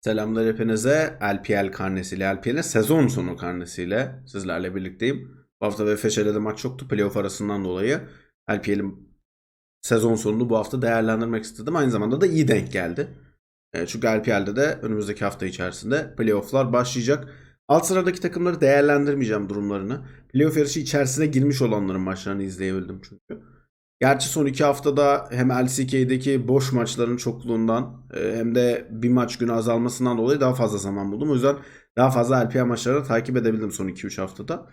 Selamlar hepinize. LPL karnesiyle, LPL'in sezon sonu karnesiyle sizlerle birlikteyim. Bu hafta VFŞ'de maç yoktu playoff arasından dolayı. LPL'in sezon sonunu bu hafta değerlendirmek istedim. Aynı zamanda da iyi denk geldi. E, çünkü LPL'de de önümüzdeki hafta içerisinde playofflar başlayacak. Alt sıradaki takımları değerlendirmeyeceğim durumlarını. Playoff yarışı içerisine girmiş olanların maçlarını izleyebildim çünkü. Gerçi son iki haftada hem LCK'deki boş maçların çokluğundan e, hem de bir maç günü azalmasından dolayı daha fazla zaman buldum. O yüzden daha fazla LPL maçlarını takip edebildim son 2-3 haftada.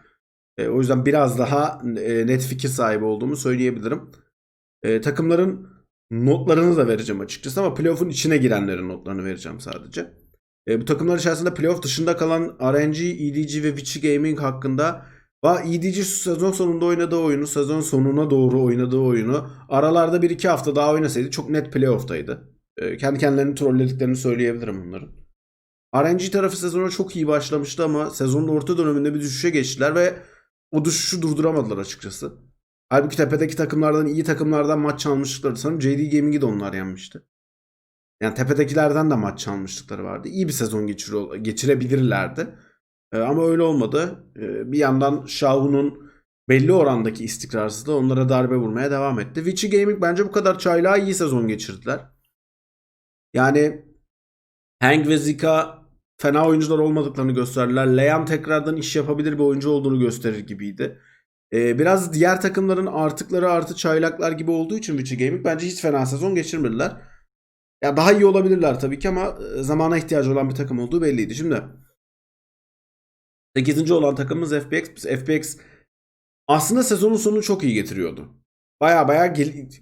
E, O yüzden biraz daha e, net fikir sahibi olduğumu söyleyebilirim. Takımların notlarını da vereceğim açıkçası ama playoff'un içine girenlerin notlarını vereceğim sadece. Bu takımlar içerisinde playoff dışında kalan RNG, EDG ve Vici Gaming hakkında Va EDG sezon sonunda oynadığı oyunu, sezon sonuna doğru oynadığı oyunu aralarda 1-2 hafta daha oynasaydı çok net playoff'taydı. Ee, kendi kendilerini trollediklerini söyleyebilirim onların. RNG tarafı sezona çok iyi başlamıştı ama sezonun orta döneminde bir düşüşe geçtiler ve o düşüşü durduramadılar açıkçası. Halbuki tepedeki takımlardan, iyi takımlardan maç çalmışlıkları sanırım JD Gaming'i de onlar yenmişti. Yani tepedekilerden de maç çalmışlıkları vardı. İyi bir sezon geçir geçirebilirlerdi. Ee, ama öyle olmadı. Ee, bir yandan Shahu'nun belli orandaki istikrarsızlığı onlara darbe vurmaya devam etti. Vici Gaming bence bu kadar çaylağı iyi sezon geçirdiler. Yani Hank ve Zika fena oyuncular olmadıklarını gösterdiler. Leyan tekrardan iş yapabilir bir oyuncu olduğunu gösterir gibiydi. Ee, biraz diğer takımların artıkları artı çaylaklar gibi olduğu için Vici Gaming bence hiç fena sezon geçirmediler. Ya daha iyi olabilirler tabii ki ama e, zamana ihtiyacı olan bir takım olduğu belliydi. Şimdi 8. olan takımımız FPX. FPX aslında sezonun sonunu çok iyi getiriyordu. Baya baya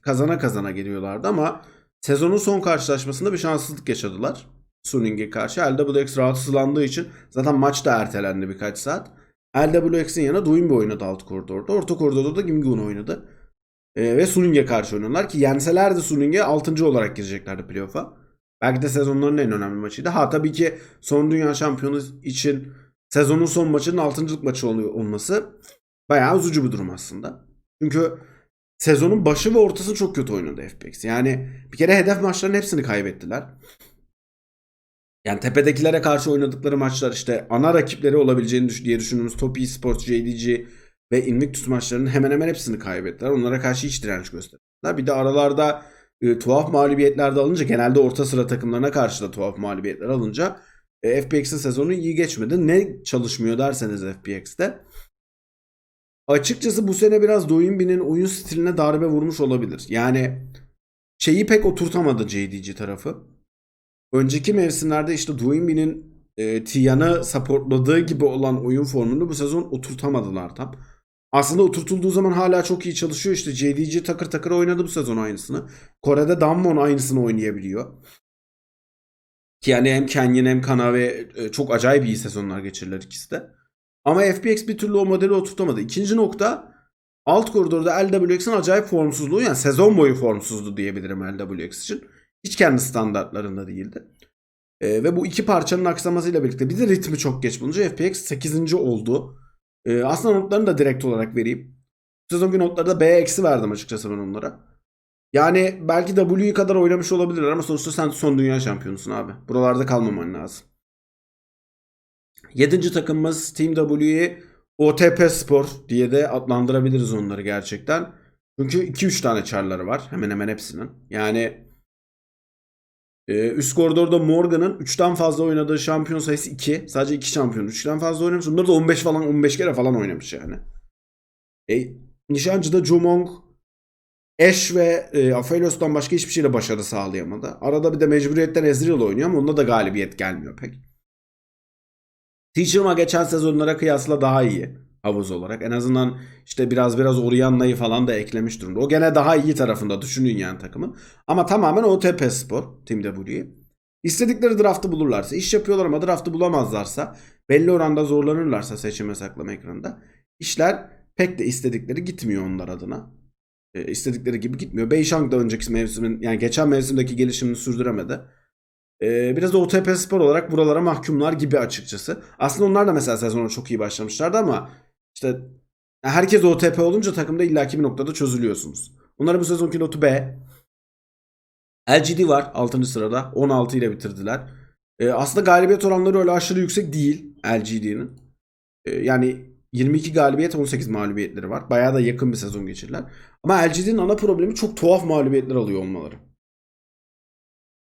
kazana kazana geliyorlardı ama sezonun son karşılaşmasında bir şanssızlık yaşadılar. Suning'e karşı. LWX rahatsızlandığı için zaten maç da ertelendi birkaç saat. LWX'in yanına Duimbi oynadı alt koridorda. Orta koridorda da Gimgun oynadı. Ee, ve Suning'e karşı oynadılar ki yenselerdi Suning'e 6. olarak gireceklerdi playoff'a. Belki de sezonların en önemli maçıydı. Ha tabii ki son dünya şampiyonu için sezonun son maçının 6. maçı oluyor olması bayağı üzücü bir durum aslında. Çünkü sezonun başı ve ortası çok kötü oynadı FPX. Yani bir kere hedef maçların hepsini kaybettiler. Yani tepedekilere karşı oynadıkları maçlar işte ana rakipleri olabileceğini düş- diye düşündüğümüz Top Esports, JDG ve Invictus maçlarının hemen hemen hepsini kaybettiler. Onlara karşı hiç direnç gösterdiler. Bir de aralarda e, tuhaf mağlubiyetler de alınca genelde orta sıra takımlarına karşı da tuhaf mağlubiyetler alınca e, FPX'in sezonu iyi geçmedi. Ne çalışmıyor derseniz FPX'te. Açıkçası bu sene biraz Doyinbi'nin oyun stiline darbe vurmuş olabilir. Yani şeyi pek oturtamadı JDG tarafı. Önceki mevsimlerde işte Doyinbi'nin e, Tiyan'ı supportladığı gibi olan oyun formunu bu sezon oturtamadılar tam. Aslında oturtulduğu zaman hala çok iyi çalışıyor. İşte JDG takır takır oynadı bu sezon aynısını. Kore'de Damwon aynısını oynayabiliyor. Ki yani hem Canyon hem Kanave e, çok acayip iyi sezonlar geçirirler ikisi de. Ama FPX bir türlü o modeli oturtamadı. İkinci nokta alt koridorda LWX'in acayip formsuzluğu yani sezon boyu formsuzdu diyebilirim LWX için. Hiç kendi standartlarında değildi. E, ve bu iki parçanın aksamasıyla birlikte bir de ritmi çok geç bulunca FPX 8. oldu. E, aslında notlarını da direkt olarak vereyim. Bu sezonki notlarda B eksi verdim açıkçası ben onlara. Yani belki W kadar oynamış olabilirler ama sonuçta sen son dünya şampiyonusun abi. Buralarda kalmaman lazım. Yedinci takımımız Team W'yi OTP Spor diye de adlandırabiliriz onları gerçekten. Çünkü 2-3 tane çarları var hemen hemen hepsinin. Yani e, üst koridorda Morgan'ın 3'ten fazla oynadığı şampiyon sayısı 2. Sadece 2 şampiyon 3'ten fazla oynamış. Bunlar da 15 falan 15 kere falan oynamış yani. E, Nişancı'da Jumong, Ash ve e, Aphelios'tan başka hiçbir şeyle başarı sağlayamadı. Arada bir de mecburiyetten Ezreal oynuyor ama onda da galibiyet gelmiyor pek. Teacher'ma geçen sezonlara kıyasla daha iyi havuz olarak. En azından işte biraz biraz Orianna'yı falan da eklemiş durumda. O gene daha iyi tarafında düşünün yani takımın. Ama tamamen OTP Spor Team W'yi. İstedikleri draftı bulurlarsa, iş yapıyorlar ama draftı bulamazlarsa, belli oranda zorlanırlarsa seçime saklama ekranında, işler pek de istedikleri gitmiyor onlar adına. E, istedikleri gibi gitmiyor. Beishang da önceki mevsimin yani geçen mevsimdeki gelişimini sürdüremedi. E, biraz da OTP Spor olarak buralara mahkumlar gibi açıkçası. Aslında onlar da mesela sezona çok iyi başlamışlardı ama işte herkes OTP olunca takımda illaki bir noktada çözülüyorsunuz. Onların bu sezonki notu B. LGD var 6. sırada. 16 ile bitirdiler. E, aslında galibiyet oranları öyle aşırı yüksek değil LGD'nin. E, yani 22 galibiyet 18 mağlubiyetleri var. Bayağı da yakın bir sezon geçirdiler. Ama LGD'nin ana problemi çok tuhaf mağlubiyetler alıyor olmaları.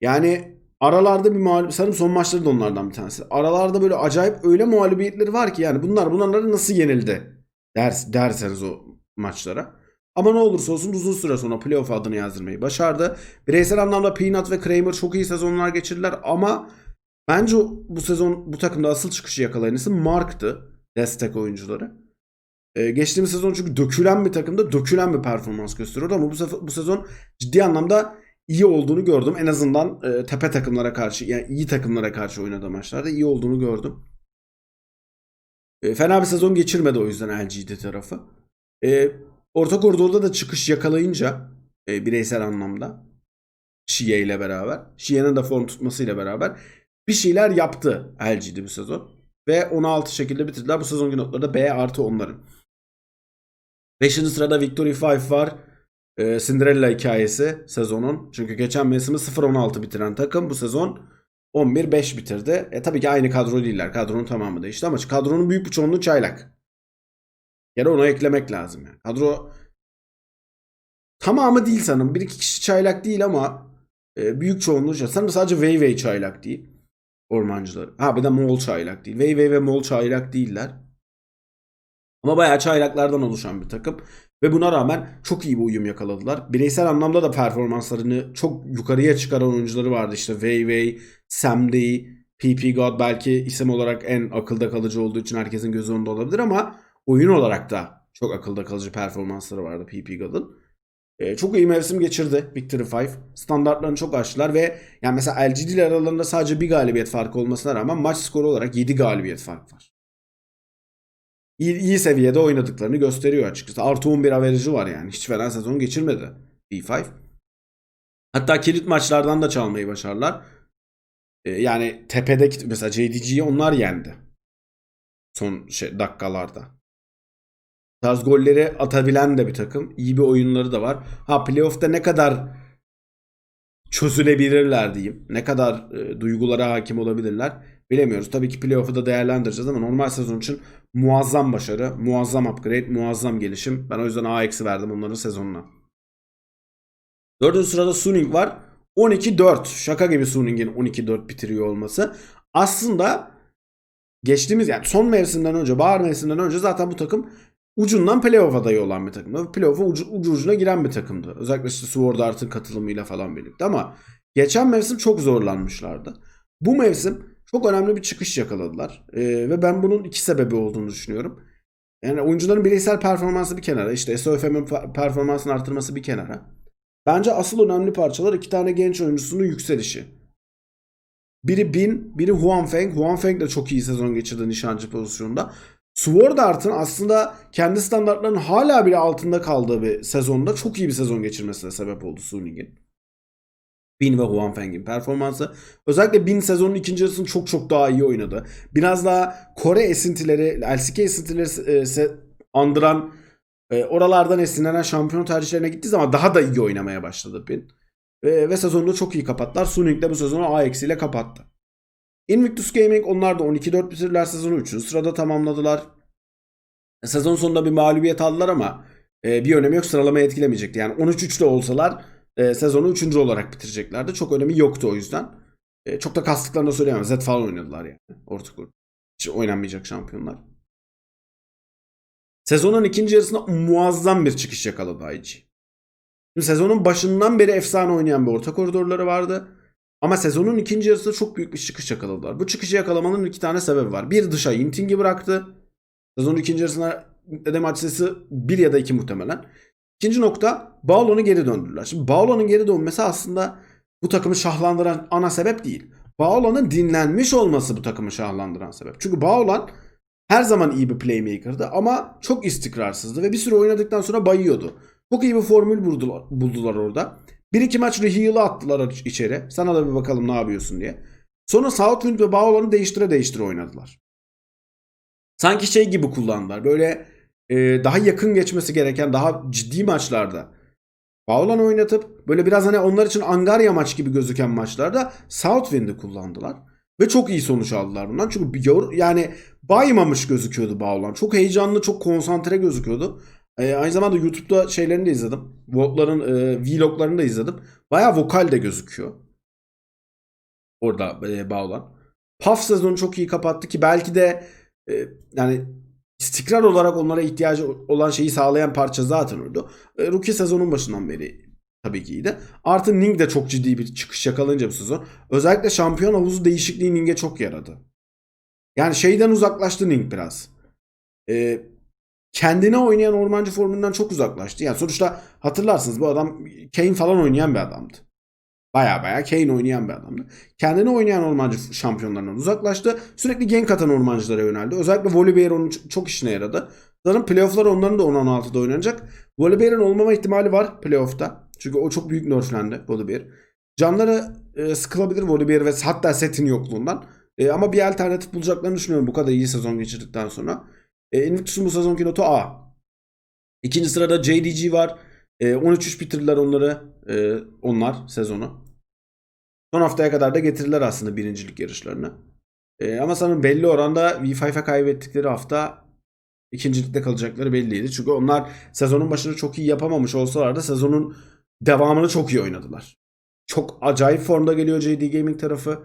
Yani aralarda bir mağlup sanırım son maçları da onlardan bir tanesi. Aralarda böyle acayip öyle mağlubiyetleri var ki yani bunlar bunları nasıl yenildi ders, derseniz o maçlara. Ama ne olursa olsun uzun süre sonra playoff adını yazdırmayı başardı. Bireysel anlamda Peanut ve Kramer çok iyi sezonlar geçirdiler ama bence bu sezon bu takımda asıl çıkışı yakalayan isim Mark'tı. Destek oyuncuları. Ee, geçtiğimiz sezon çünkü dökülen bir takımda dökülen bir performans gösteriyordu ama bu, sefer, bu sezon ciddi anlamda iyi olduğunu gördüm. En azından e, tepe takımlara karşı yani iyi takımlara karşı oynadığı maçlarda iyi olduğunu gördüm. E, fena bir sezon geçirmedi o yüzden LGD tarafı. E, orta koridorda da çıkış yakalayınca e, bireysel anlamda Şie ile beraber, Şie'nin de form tutmasıyla beraber bir şeyler yaptı LGD bu sezon. Ve 16 şekilde bitirdiler. Bu sezonki notları da B artı onların. 5. sırada Victory 5 var. Ee, Cinderella hikayesi sezonun. Çünkü geçen mevsimi 0-16 bitiren takım bu sezon 11-5 bitirdi. E tabii ki aynı kadro değiller. Kadronun tamamı değişti ama kadronun büyük bir çoğunluğu çaylak. Yani onu eklemek lazım. Yani. Kadro tamamı değil sanırım. Bir iki kişi çaylak değil ama e, büyük çoğunluğu sanırım sadece Wei Wei çaylak değil. Ormancıları. Ha bir de Moğol çaylak değil. Wei ve Moğol çaylak değiller. Ama bayağı çaylaklardan oluşan bir takım. Ve buna rağmen çok iyi bir uyum yakaladılar. Bireysel anlamda da performanslarını çok yukarıya çıkaran oyuncuları vardı. İşte Wei, Sam Lee, PP God belki isim olarak en akılda kalıcı olduğu için herkesin gözü onda olabilir ama oyun olarak da çok akılda kalıcı performansları vardı PP God'un. Ee, çok iyi mevsim geçirdi Victory 5. Standartlarını çok aştılar ve yani mesela LGD ile aralarında sadece bir galibiyet farkı olmasına rağmen maç skoru olarak 7 galibiyet fark var. İyi, iyi seviyede oynadıklarını gösteriyor açıkçası. Artı 11 averajı var yani. Hiç fena sezon geçirmedi B5. Hatta kilit maçlardan da çalmayı başarlar. Ee, yani tepedeki mesela JDG'yi onlar yendi. Son şey, dakikalarda tarz golleri atabilen de bir takım. İyi bir oyunları da var. Ha playoff'ta ne kadar çözülebilirler diyeyim. Ne kadar e, duygulara hakim olabilirler bilemiyoruz. Tabii ki playoff'u da değerlendireceğiz ama normal sezon için muazzam başarı, muazzam upgrade, muazzam gelişim. Ben o yüzden A eksi verdim onların sezonuna. Dördüncü sırada Suning var. 12-4. Şaka gibi Suning'in 12-4 bitiriyor olması. Aslında geçtiğimiz yani son mevsimden önce, bahar mevsiminden önce zaten bu takım ucundan playoff adayı olan bir takımdı. Playoff'a ucu, ucu ucuna giren bir takımdı. Özellikle işte Sword Art'ın katılımıyla falan birlikte ama geçen mevsim çok zorlanmışlardı. Bu mevsim çok önemli bir çıkış yakaladılar. Ee, ve ben bunun iki sebebi olduğunu düşünüyorum. Yani oyuncuların bireysel performansı bir kenara, işte SOFM'in performansını artırması bir kenara. Bence asıl önemli parçalar iki tane genç oyuncusunun yükselişi. Biri Bin, biri Huan Feng. Huan Feng de çok iyi sezon geçirdi nişancı pozisyonunda. Sword Art'ın aslında kendi standartlarının hala bile altında kaldığı bir sezonda çok iyi bir sezon geçirmesine sebep oldu Suning'in. Bin ve Huan Feng'in performansı. Özellikle Bin sezonun ikinci yarısını çok çok daha iyi oynadı. Biraz daha Kore esintileri, LCK esintileri e, andıran e, oralardan esinlenen şampiyon tercihlerine gittiği zaman daha da iyi oynamaya başladı Bin. E, ve sezonunu çok iyi kapattılar. Suning de bu sezonu A ile kapattı. Invictus Gaming onlar da 12-4 bitirdiler sezonu 3. sırada tamamladılar. Sezon sonunda bir mağlubiyet aldılar ama e, bir önemi yok sıralamayı etkilemeyecekti. Yani 13-3'te olsalar e, sezonu 3. olarak bitireceklerdi. Çok önemi yoktu o yüzden. E, çok da kastıklarını söyleyemem. Z falan oynadılar yani. Orta kur. Hiç oynanmayacak şampiyonlar. Sezonun ikinci yarısında muazzam bir çıkış yakaladı IG. Şimdi sezonun başından beri efsane oynayan bir orta koridorları vardı. Ama sezonun ikinci yarısında çok büyük bir çıkış yakaladılar. Bu çıkışı yakalamanın iki tane sebebi var. Bir dışa Inting'i bıraktı. Sezonun ikinci yarısında de maç sayısı ya da iki muhtemelen. İkinci nokta Bağlo'nu geri döndürdüler. Şimdi Bağlo'nun geri dönmesi aslında bu takımı şahlandıran ana sebep değil. Bağlo'nun dinlenmiş olması bu takımı şahlandıran sebep. Çünkü Bağlo'lan her zaman iyi bir playmaker'dı ama çok istikrarsızdı ve bir süre oynadıktan sonra bayıyordu. Çok iyi bir formül buldular, buldular orada. Bir iki maç Rihil'i attılar içeri. Sana da bir bakalım ne yapıyorsun diye. Sonra Southwind ve Bağolan'ı değiştire değiştire oynadılar. Sanki şey gibi kullandılar. Böyle e, daha yakın geçmesi gereken daha ciddi maçlarda Bağolan oynatıp böyle biraz hani onlar için Angarya maç gibi gözüken maçlarda Southwind'i kullandılar. Ve çok iyi sonuç aldılar bundan. Çünkü yani baymamış gözüküyordu Bağlan. Çok heyecanlı, çok konsantre gözüküyordu. Ee, aynı zamanda YouTube'da şeylerini de izledim. Vlogların, e, vloglarını da izledim. Bayağı vokal de gözüküyor. Orada e, Bağlan. Puff sezonu çok iyi kapattı ki belki de e, yani istikrar olarak onlara ihtiyacı olan şeyi sağlayan parça zaten oydu. E, Rookie sezonun başından beri tabii ki iyiydi. Artı Ning de çok ciddi bir çıkış yakalayınca bu sezon. Özellikle şampiyon havuzu değişikliği Ning'e çok yaradı. Yani şeyden uzaklaştı Ning biraz. E, kendine oynayan ormancı formundan çok uzaklaştı. Yani sonuçta hatırlarsınız bu adam Kane falan oynayan bir adamdı. Baya baya Kane oynayan bir adamdı. Kendini oynayan ormancı şampiyonlarından uzaklaştı. Sürekli gank atan ormancılara yöneldi. Özellikle Volibear onun çok işine yaradı. Sanırım playofflar onların da 10-16'da oynanacak. Volibear'ın olmama ihtimali var playoff'ta. Çünkü o çok büyük nerflendi Volibear. Canları e, sıkılabilir Volibear ve hatta setin yokluğundan. E, ama bir alternatif bulacaklarını düşünüyorum bu kadar iyi sezon geçirdikten sonra. E, Invictus'un bu sezonki notu A. İkinci sırada JDG var. E, 13-3 bitirdiler onları. e, onlar sezonu. Son haftaya kadar da getirdiler aslında birincilik yarışlarını. E, ama sanırım belli oranda V5'e kaybettikleri hafta ikincilikte kalacakları belliydi. Çünkü onlar sezonun başını çok iyi yapamamış olsalar da sezonun devamını çok iyi oynadılar. Çok acayip formda geliyor JD Gaming tarafı.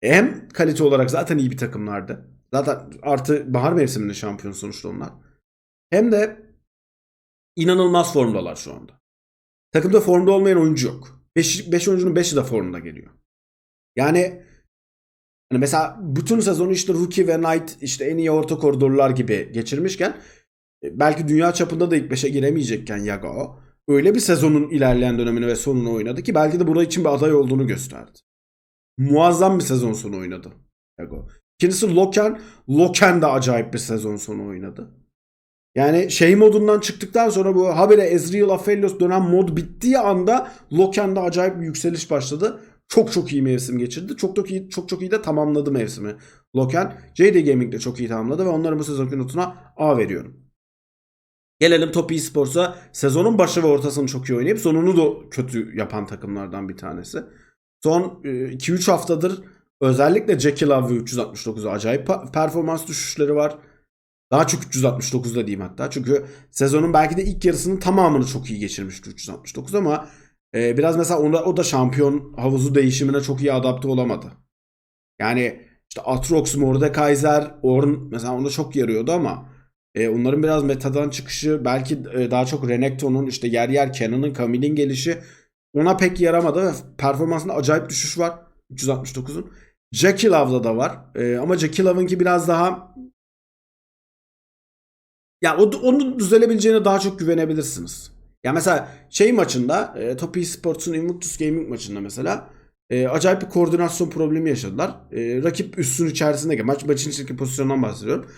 Hem kalite olarak zaten iyi bir takımlardı. Zaten artı bahar mevsiminde şampiyon sonuçta onlar. Hem de inanılmaz formdalar şu anda. Takımda formda olmayan oyuncu yok. 5 oyuncunun 5'i de formda geliyor. Yani hani mesela bütün sezonu işte Rookie ve Knight işte en iyi orta koridorlar gibi geçirmişken e, belki dünya çapında da ilk 5'e giremeyecekken Yagao öyle bir sezonun ilerleyen dönemini ve sonunu oynadı ki belki de burası için bir aday olduğunu gösterdi. Muazzam bir sezon sonu oynadı Yagao. İkincisi Loken. Loken de acayip bir sezon sonu oynadı. Yani şey modundan çıktıktan sonra bu habire Ezreal Aphelios dönem mod bittiği anda Loken'de acayip bir yükseliş başladı. Çok çok iyi mevsim geçirdi. Çok çok iyi çok çok iyi de tamamladı mevsimi. Loken JD Gaming de çok iyi tamamladı ve onların bu sezonki notuna A veriyorum. Gelelim Top Esports'a. Sezonun başı ve ortasını çok iyi oynayıp sonunu da kötü yapan takımlardan bir tanesi. Son 2-3 haftadır özellikle Jackie Love ve 369'a acayip performans düşüşleri var. Daha çok 369'da diyeyim hatta. Çünkü sezonun belki de ilk yarısının tamamını çok iyi geçirmişti 369 ama e, biraz mesela onda, o da şampiyon havuzu değişimine çok iyi adapte olamadı. Yani işte Atrox, Mordekaiser, Ornn mesela onda çok yarıyordu ama e, onların biraz metadan çıkışı belki e, daha çok Renekton'un işte yer yer Cannon'ın, Camille'in gelişi ona pek yaramadı ve performansında acayip düşüş var 369'un. Jackie Love'da da var. E, ama Jackie Love'ınki biraz daha ya o, onun düzelebileceğine daha çok güvenebilirsiniz. Ya mesela şey maçında e, Top Esports'un Invictus Gaming maçında mesela e, acayip bir koordinasyon problemi yaşadılar. E, rakip üssün içerisinde maç maçın içindeki pozisyondan bahsediyorum.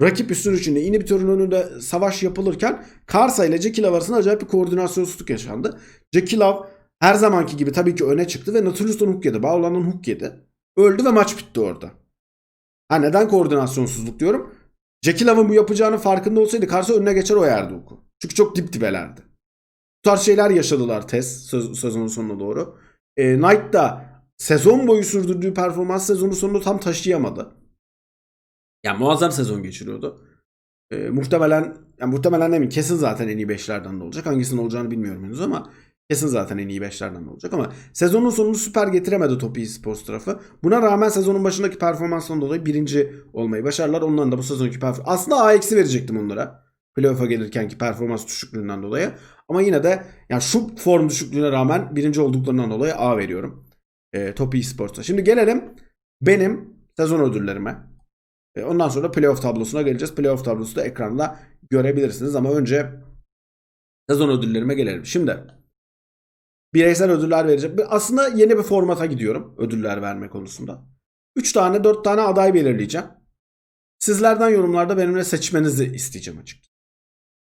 Rakip üssün içinde inhibitörün önünde savaş yapılırken Karsa ile Love arasında acayip bir koordinasyonsuzluk yaşandı. Love her zamanki gibi tabii ki öne çıktı ve Nautilus'tan hook yedi. Bağlan'dan hook yedi. Öldü ve maç bitti orada. Ha neden koordinasyonsuzluk diyorum? Jackie Love'ın bu yapacağının farkında olsaydı Karsa önüne geçer o yerdi oku. Çünkü çok dip dibelerdi. Bu tarz şeyler yaşadılar Tess söz, sezonun sonuna doğru. E, Knight da sezon boyu sürdürdüğü performans sezonun sonunu tam taşıyamadı. Yani muazzam sezon geçiriyordu. E, muhtemelen yani muhtemelen emin kesin zaten en iyi 5'lerden de olacak. Hangisinin olacağını bilmiyorum henüz ama kesin zaten en iyi 5'lerden de olacak ama sezonun sonunu süper getiremedi Top Sports tarafı. Buna rağmen sezonun başındaki performansından dolayı birinci olmayı başardılar. Onların da bu sezonki performans aslında A eksi verecektim onlara. Playoff'a gelirkenki performans düşüklüğünden dolayı. Ama yine de yani şu form düşüklüğüne rağmen birinci olduklarından dolayı A veriyorum. E, Top Esports'a. Şimdi gelelim benim sezon ödüllerime. E, ondan sonra playoff tablosuna geleceğiz. Playoff tablosu da ekranda görebilirsiniz ama önce sezon ödüllerime gelelim. Şimdi bireysel ödüller vereceğim. Aslında yeni bir formata gidiyorum ödüller verme konusunda. 3 tane 4 tane aday belirleyeceğim. Sizlerden yorumlarda benimle seçmenizi isteyeceğim açıkçası.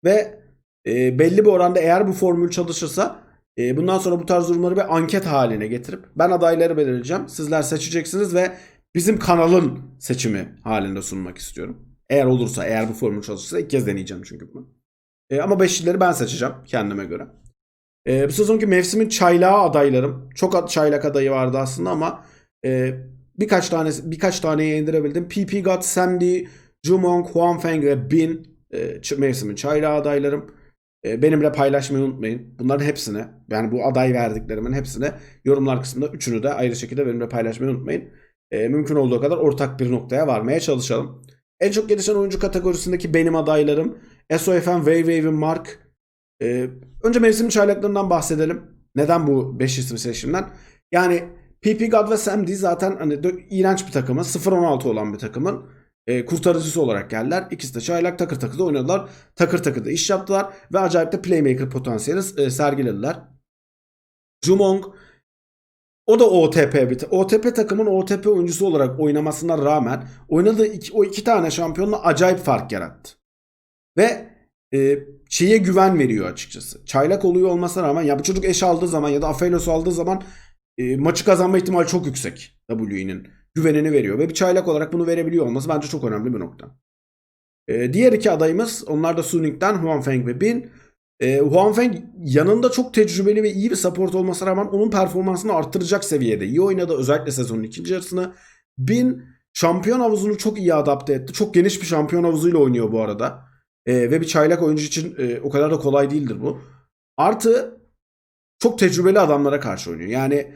Ve e, belli bir oranda eğer bu formül çalışırsa e, bundan sonra bu tarz durumları bir anket haline getirip ben adayları belirleyeceğim. Sizler seçeceksiniz ve bizim kanalın seçimi halinde sunmak istiyorum. Eğer olursa, eğer bu formül çalışırsa ilk kez deneyeceğim çünkü bunu. E, ama beşlileri ben seçeceğim kendime göre. E, bu sezonki mevsimin çaylağı adaylarım. Çok çaylak adayı vardı aslında ama e, birkaç tane birkaç taneye indirebildim. PP God, Samdi, Jumong, Huanfeng ve Bin e, mevsimin çaylağı adaylarım. E, benimle paylaşmayı unutmayın. Bunların hepsini yani bu aday verdiklerimin hepsini yorumlar kısmında üçünü de ayrı şekilde benimle paylaşmayı unutmayın. E, mümkün olduğu kadar ortak bir noktaya varmaya çalışalım. En çok gelişen oyuncu kategorisindeki benim adaylarım SOFM, Wei ve Mark. E, önce mevsim çaylaklarından bahsedelim. Neden bu 5 isim seçimden? Yani PP God ve Sam D zaten hani iğrenç bir takımın 0-16 olan bir takımın e, kurtarıcısı olarak geldiler. İkisi de çaylak takır takır da oynadılar. Takır takır da iş yaptılar ve acayip de playmaker potansiyeli e, sergilediler. Jumong o da OTP bir OTP takımın OTP oyuncusu olarak oynamasına rağmen oynadığı iki, o iki tane şampiyonla acayip fark yarattı. Ve e, şeye güven veriyor açıkçası. Çaylak oluyor olmasına rağmen ya bu çocuk eş aldığı zaman ya da Aphelios aldığı zaman e, maçı kazanma ihtimali çok yüksek WE'nin güvenini veriyor ve bir çaylak olarak bunu verebiliyor olması bence çok önemli bir nokta. E, diğer iki adayımız onlar da Suning'den Huanfeng ve Bin. E, Huanfeng yanında çok tecrübeli ve iyi bir support olmasına rağmen onun performansını arttıracak seviyede. iyi oynadı özellikle sezonun ikinci yarısını. Bin şampiyon havuzunu çok iyi adapte etti. Çok geniş bir şampiyon havuzuyla oynuyor bu arada. E, ve bir çaylak oyuncu için e, o kadar da kolay değildir bu. Artı çok tecrübeli adamlara karşı oynuyor. Yani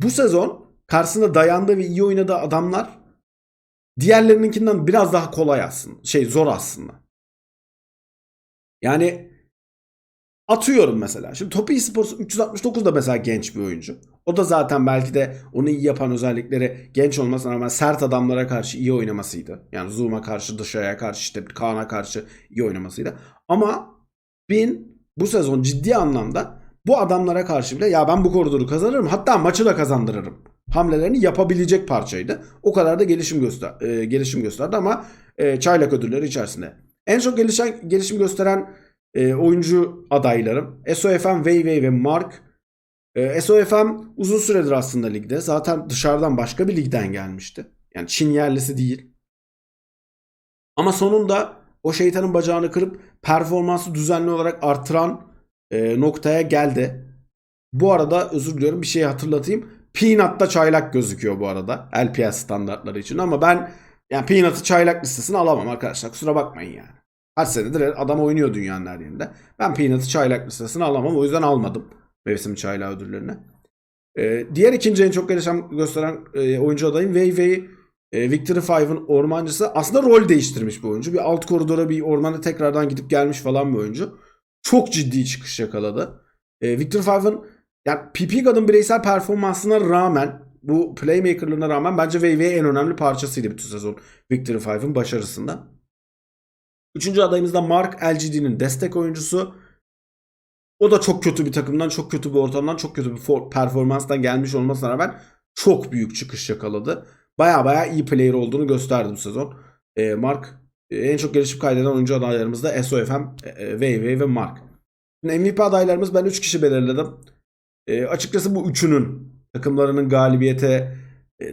bu sezon karşısında dayandığı ve iyi oynadığı adamlar diğerlerininkinden biraz daha kolay aslında. Şey zor aslında. Yani atıyorum mesela. Şimdi Topi Esports 369 da mesela genç bir oyuncu. O da zaten belki de onu iyi yapan özellikleri genç olmasına rağmen sert adamlara karşı iyi oynamasıydı. Yani Zoom'a karşı, Dışarıya karşı, işte Kaan'a karşı iyi oynamasıydı. Ama Bin bu sezon ciddi anlamda bu adamlara karşı bile ya ben bu koridoru kazanırım hatta maçı da kazandırırım hamlelerini yapabilecek parçaydı. O kadar da gelişim göster e, gelişim gösterdi ama e, çaylak ödülleri içerisinde. En çok gelişen gelişim gösteren e, oyuncu adaylarım SOFM, Wei ve Mark. E, SOFM uzun süredir aslında ligde. Zaten dışarıdan başka bir ligden gelmişti. Yani Çin yerlisi değil. Ama sonunda o şeytanın bacağını kırıp performansı düzenli olarak artıran e, noktaya geldi. Bu arada özür diliyorum bir şey hatırlatayım. Peanut'ta çaylak gözüküyor bu arada. LPL standartları için ama ben yani Peanut'ı çaylak listesine alamam arkadaşlar. Kusura bakmayın yani. Kaç senedir adam oynuyor dünyanın her yerinde. Ben Peanut'ı çaylak listesine alamam. O yüzden almadım mevsim çaylağı ödüllerini. Ee, diğer ikinci en çok gelişen gösteren e, oyuncu adayım Wei Wei. E, Victory 5'ın ormancısı. Aslında rol değiştirmiş bir oyuncu. Bir alt koridora bir ormana tekrardan gidip gelmiş falan bir oyuncu. Çok ciddi çıkış yakaladı. E, Victory 5'ın yani PP God'ın bireysel performansına rağmen bu playmakerlığına rağmen bence Wei en önemli parçasıydı bütün sezon Victory 5'ın başarısında. Üçüncü adayımız da Mark LGD'nin destek oyuncusu. O da çok kötü bir takımdan, çok kötü bir ortamdan, çok kötü bir for- performanstan gelmiş olmasına rağmen çok büyük çıkış yakaladı. Baya baya iyi player olduğunu gösterdi bu sezon. E, Mark e, en çok gelişim kaydeden oyuncu adaylarımız da SOFM, e, Wei ve Mark. Şimdi MVP adaylarımız ben 3 kişi belirledim. E, açıkçası bu üçünün takımlarının galibiyete e,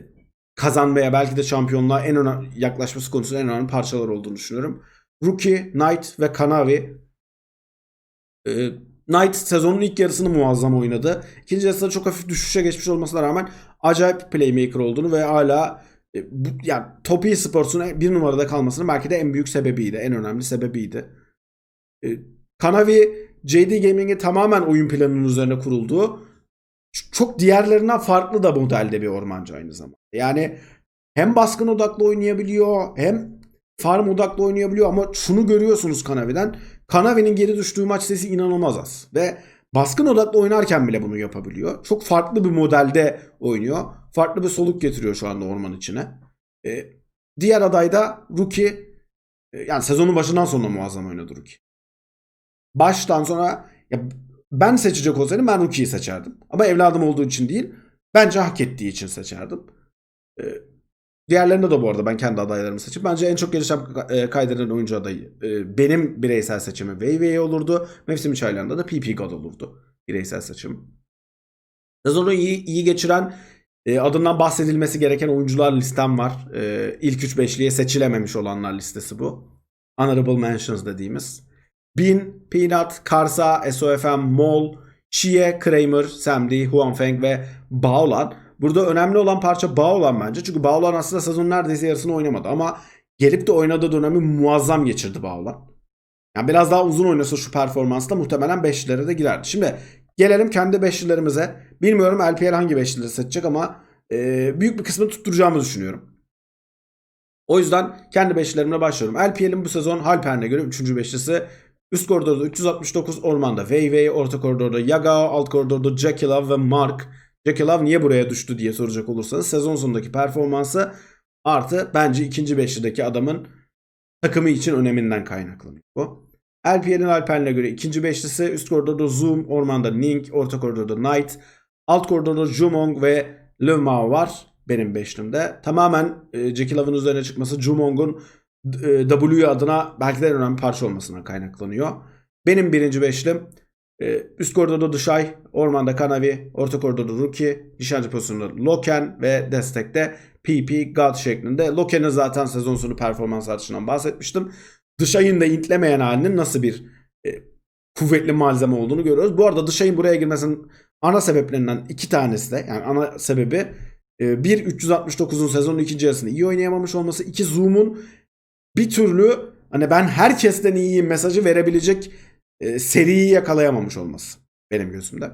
kazanmaya belki de şampiyonluğa en önemli yaklaşması konusunda en önemli parçalar olduğunu düşünüyorum. Rookie, Knight ve Kanavi. E, Knight sezonun ilk yarısını muazzam oynadı. İkinci yarısında çok hafif düşüşe geçmiş olmasına rağmen acayip playmaker olduğunu ve hala e, bu, yani Top Sports'un bir numarada kalmasının belki de en büyük sebebiydi. En önemli sebebiydi. E, Kanavi JD Gaming'in tamamen oyun planının üzerine kurulduğu çok diğerlerinden farklı da modelde bir ormancı aynı zamanda. Yani hem baskın odaklı oynayabiliyor hem farm odaklı oynayabiliyor ama şunu görüyorsunuz Kanavi'den. Kanavi'nin geri düştüğü maç sayısı inanılmaz az. Ve baskın odaklı oynarken bile bunu yapabiliyor. Çok farklı bir modelde oynuyor. Farklı bir soluk getiriyor şu anda orman içine. Ee, diğer aday da Rookie. Ee, yani sezonun başından sonra muazzam oynadı Rookie. Baştan sonra ya ben seçecek olsaydım ben Rookie'yi seçerdim. Ama evladım olduğu için değil. Bence hak ettiği için seçerdim. Ee, Diğerlerinde de bu arada ben kendi adaylarımı seçip bence en çok gelişen e, kaydeden oyuncu adayı e, benim bireysel seçimim Wei Wei olurdu. Mevsim çaylarında da PP God olurdu bireysel seçim. Sezonu iyi, iyi geçiren e, adından bahsedilmesi gereken oyuncular listem var. İlk 3-5'liye seçilememiş olanlar listesi bu. Honorable Mentions dediğimiz. Bin, Peanut, Karsa, SOFM, Mol, Shie, Kramer, Samdi, Huanfeng ve Baolan. Burada önemli olan parça Bağolan bence. Çünkü Bağolan aslında sezonun neredeyse yarısını oynamadı ama gelip de oynadığı dönemi muazzam geçirdi Bağolan. Yani biraz daha uzun oynasa şu performansla muhtemelen 5'lere de girerdi. Şimdi gelelim kendi 5'lilerimize. Bilmiyorum LPL hangi 5'lileri seçecek ama e, büyük bir kısmını tutturacağımı düşünüyorum. O yüzden kendi 5'lerimle başlıyorum. LPL'in bu sezon Halpern'e göre 3. 5'lisi. Üst koridorda 369 Orman'da Wei, orta koridorda Yagao, alt koridorda Jekyll ve Mark. Jekyll niye buraya düştü diye soracak olursanız sezon sonundaki performansı artı bence ikinci beşlideki adamın takımı için öneminden kaynaklanıyor bu. LPL'in Alpen'le göre ikinci beşlisi üst koridorda Zoom, ormanda Ning, orta koridorda Knight, alt koridorda Jumong ve Levmao var benim beşlimde. Tamamen e, Jekyll'ın üzerine çıkması Jumong'un e, W adına belki de en önemli parça olmasına kaynaklanıyor. Benim birinci beşlim e, üst koridorda Dışay, ormanda Kanavi, orta koridorda Ruki, nişancı pozisyonunda Loken ve destekte PP God şeklinde. Loken'in zaten sezon sonu performans artışından bahsetmiştim. Dışay'ın da intlemeyen halinin nasıl bir e, kuvvetli malzeme olduğunu görüyoruz. Bu arada Dışay'ın buraya girmesinin ana sebeplerinden iki tanesi de yani ana sebebi e, bir 369'un sezonun ikinci yarısını iyi oynayamamış olması. iki Zoom'un bir türlü hani ben herkesten iyiyim mesajı verebilecek e, seriyi yakalayamamış olması benim gözümde.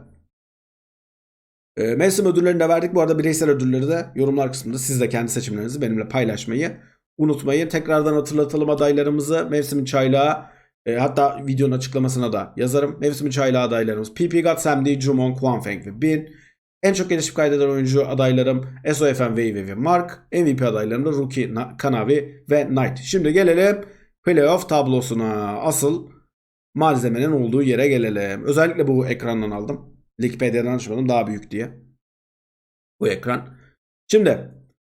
E, mevsim ödüllerini de verdik. Bu arada bireysel ödülleri de yorumlar kısmında siz de kendi seçimlerinizi benimle paylaşmayı unutmayın. Tekrardan hatırlatalım adaylarımızı. Mevsimin çaylağı e, hatta videonun açıklamasına da yazarım. Mevsimin çaylağı adaylarımız PP God, Samdi, Jumon, Kwanfeng ve Bin. En çok gelişip kaydeden oyuncu adaylarım SOFM, Wei ve Mark. MVP adaylarım da Rookie, Na- Kanavi ve Knight. Şimdi gelelim playoff tablosuna. Asıl malzemenin olduğu yere gelelim. Özellikle bu ekrandan aldım. Wikipedia'dan açmadım daha büyük diye. Bu ekran. Şimdi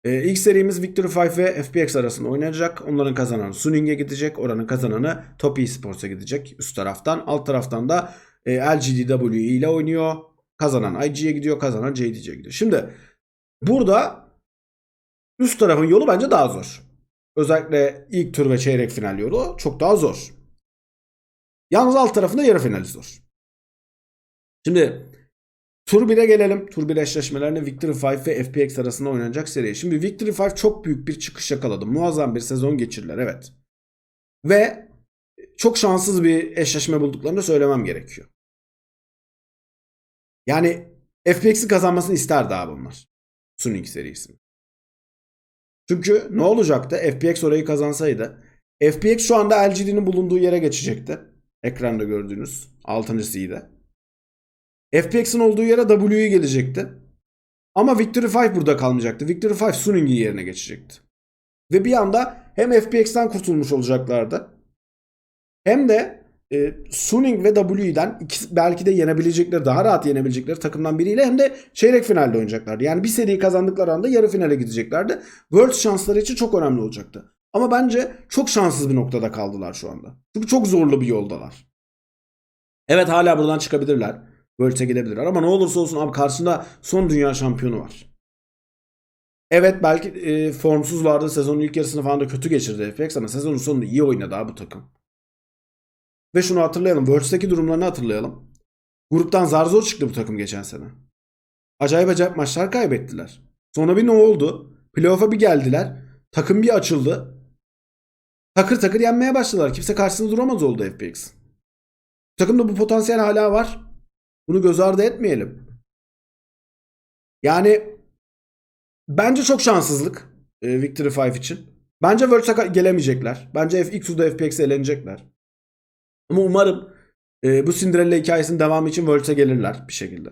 e, ilk serimiz Victory 5 ve FPX arasında oynanacak. Onların kazananı Suning'e gidecek. Oranın kazananı Top Esports'a gidecek üst taraftan. Alt taraftan da e, LGDW ile oynuyor. Kazanan IG'ye gidiyor. Kazanan JDG'ye gidiyor. Şimdi burada üst tarafın yolu bence daha zor. Özellikle ilk tur ve çeyrek final yolu çok daha zor. Yalnız alt tarafında yarı finali zor. Şimdi Tur 1'e gelelim. Tur 1 eşleşmelerinde Victory 5 ve FPX arasında oynanacak seri. Şimdi Victory 5 çok büyük bir çıkış yakaladı. Muazzam bir sezon geçirdiler evet. Ve çok şanssız bir eşleşme bulduklarını söylemem gerekiyor. Yani FPX'in kazanmasını isterdi abi bunlar. Suning serisini. Çünkü ne olacaktı? FPX orayı kazansaydı. FPX şu anda LGD'nin bulunduğu yere geçecekti. Ekranda gördüğünüz 6. seed'e. FPX'in olduğu yere W'yu gelecekti. Ama Victory 5 burada kalmayacaktı. Victory 5 Suning'in yerine geçecekti. Ve bir anda hem FPX'ten kurtulmuş olacaklardı. Hem de e, Suning ve W'den ikisi belki de yenebilecekleri, daha rahat yenebilecekleri takımdan biriyle hem de çeyrek finalde oynayacaklardı. Yani bir seriyi kazandıkları anda yarı finale gideceklerdi. World şansları için çok önemli olacaktı. Ama bence çok şanssız bir noktada kaldılar şu anda. Çünkü çok zorlu bir yoldalar. Evet hala buradan çıkabilirler. Worlds'e gidebilirler ama ne olursa olsun abi karşısında son dünya şampiyonu var. Evet belki e, formsuzlardı. Sezonun ilk yarısını falan da kötü geçirdi FPX ama sezonun sonunda iyi oynadı abi bu takım. Ve şunu hatırlayalım. Worlds'teki durumlarını hatırlayalım. Gruptan zar zor çıktı bu takım geçen sene. Acayip acayip maçlar kaybettiler. Sonra bir ne oldu? Playoff'a bir geldiler. Takım bir açıldı. Takır takır yenmeye başladılar. Kimse karşısında duramaz oldu FPX. Takımda bu potansiyel hala var. Bunu göz ardı etmeyelim. Yani bence çok şanssızlık e, Victory 5 için. Bence Worlds'a gelemeyecekler. Bence ilk FPX'e elenecekler. Ama umarım e, bu Cinderella hikayesinin devamı için Worlds'e gelirler bir şekilde.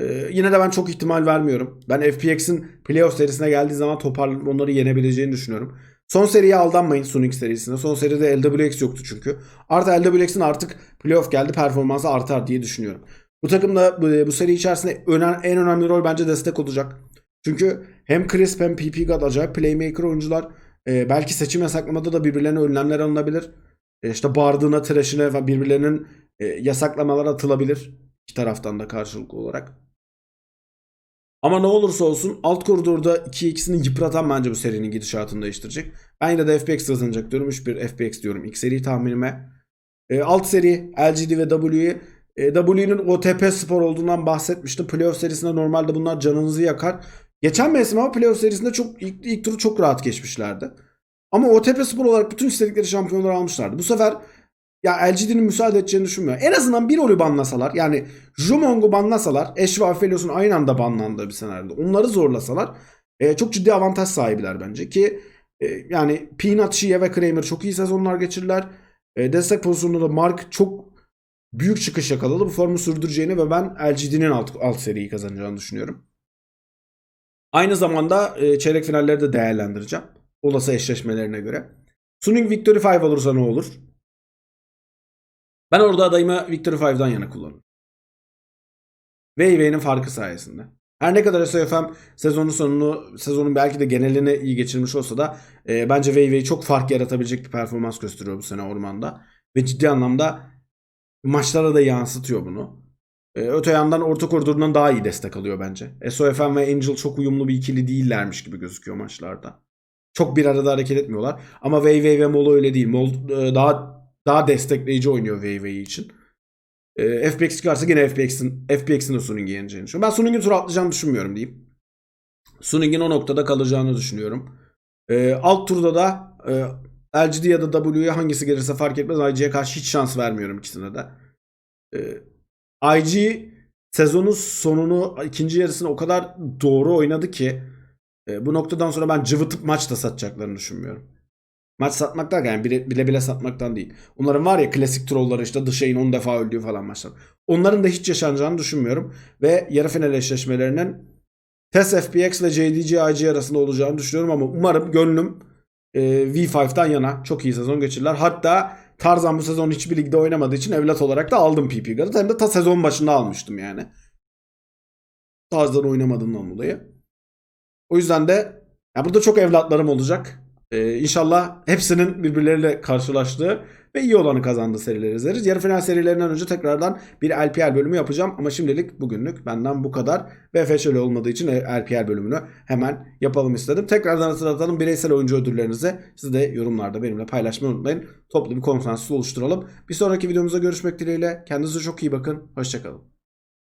E, yine de ben çok ihtimal vermiyorum. Ben FPX'in playoff serisine geldiği zaman toparlanıp onları yenebileceğini düşünüyorum. Son seriye aldanmayın Sonic serisinde. Son seride LWX yoktu çünkü. Artı LWX'in artık playoff geldi performansı artar diye düşünüyorum. Bu takımda bu, bu seri içerisinde önen, en önemli rol bence destek olacak. Çünkü hem Crisp hem PP God acayip playmaker oyuncular. Ee, belki seçim yasaklamada da birbirlerine önlemler alınabilir. Ee, işte Bard'ına, Thresh'ine falan birbirlerinin e, yasaklamalar atılabilir. İki taraftan da karşılıklı olarak. Ama ne olursa olsun alt koridorda 2-2'sini yıpratan bence bu serinin gidişatını değiştirecek. Ben yine de FPX kazanacak diyorum. 3-1 FPX diyorum ilk seri tahminime. E, alt seri LGD ve W'yi E, W'nin OTP spor olduğundan bahsetmiştim. Playoff serisinde normalde bunlar canınızı yakar. Geçen mevsim ama playoff serisinde çok ilk, ilk turu çok rahat geçmişlerdi. Ama OTP spor olarak bütün istedikleri şampiyonları almışlardı. Bu sefer ya LGD'nin müsaade edeceğini düşünmüyorum. En azından bir rolü banlasalar yani Jumong'u banlasalar Ash ve Aphelios'un aynı anda banlandığı bir senaryoda onları zorlasalar e, çok ciddi avantaj sahibiler bence ki e, yani Peanut, Shia ve Kramer çok iyi sezonlar geçirdiler. E, destek pozisyonunda da Mark çok büyük çıkış yakaladı. Bu formu sürdüreceğini ve ben LGD'nin alt, alt seriyi kazanacağını düşünüyorum. Aynı zamanda e, çeyrek finalleri de değerlendireceğim. Olası eşleşmelerine göre. Suning Victory 5 olursa ne olur? Ben orada adayımı Victory 5'dan yana kullanırım. Weiwei'nin farkı sayesinde. Her ne kadar SOFM sezonun sonunu, sezonun belki de genelini iyi geçirmiş olsa da e, bence Weiwei çok fark yaratabilecek bir performans gösteriyor bu sene ormanda. Ve ciddi anlamda maçlara da yansıtıyor bunu. E, öte yandan orta koridorundan daha iyi destek alıyor bence. SOFM ve Angel çok uyumlu bir ikili değillermiş gibi gözüküyor maçlarda. Çok bir arada hareket etmiyorlar. Ama Weiwei ve Molo öyle değil. Mol e, daha daha destekleyici oynuyor Weiwei için. E, FPX çıkarsa yine FPX'in FPX'in de Suning'i yeneceğini düşünüyorum. Ben Suning'in tur atlayacağını düşünmüyorum diyeyim. Suning'in o noktada kalacağını düşünüyorum. E, alt turda da e, LGD ya da W'ye hangisi gelirse fark etmez. IG'ye karşı hiç şans vermiyorum ikisine de. E, IG sezonun sonunu ikinci yarısını o kadar doğru oynadı ki e, bu noktadan sonra ben cıvıtıp maç da satacaklarını düşünmüyorum. Maç satmak derken yani bile, bile bile satmaktan değil. Onların var ya klasik trollları işte Dışay'ın 10 defa öldüğü falan maçlar. Onların da hiç yaşanacağını düşünmüyorum. Ve yarı final eşleşmelerinin TES FPX ve JDG IG arasında olacağını düşünüyorum ama umarım gönlüm e, V5'tan yana çok iyi sezon geçirirler. Hatta Tarzan bu sezon hiçbir ligde oynamadığı için evlat olarak da aldım PP Gar'ı. Hem de ta sezon başında almıştım yani. Tarzan oynamadığından dolayı. O yüzden de ya burada çok evlatlarım olacak. Ee, inşallah hepsinin birbirleriyle karşılaştığı ve iyi olanı kazandığı serileri izleriz. Yarı final serilerinden önce tekrardan bir LPL bölümü yapacağım ama şimdilik bugünlük benden bu kadar. Ve FŞL olmadığı için LPL bölümünü hemen yapalım istedim. Tekrardan hatırlatalım bireysel oyuncu ödüllerinizi siz de yorumlarda benimle paylaşmayı unutmayın. Toplu bir konsensus oluşturalım. Bir sonraki videomuzda görüşmek dileğiyle. Kendinize çok iyi bakın. Hoşçakalın.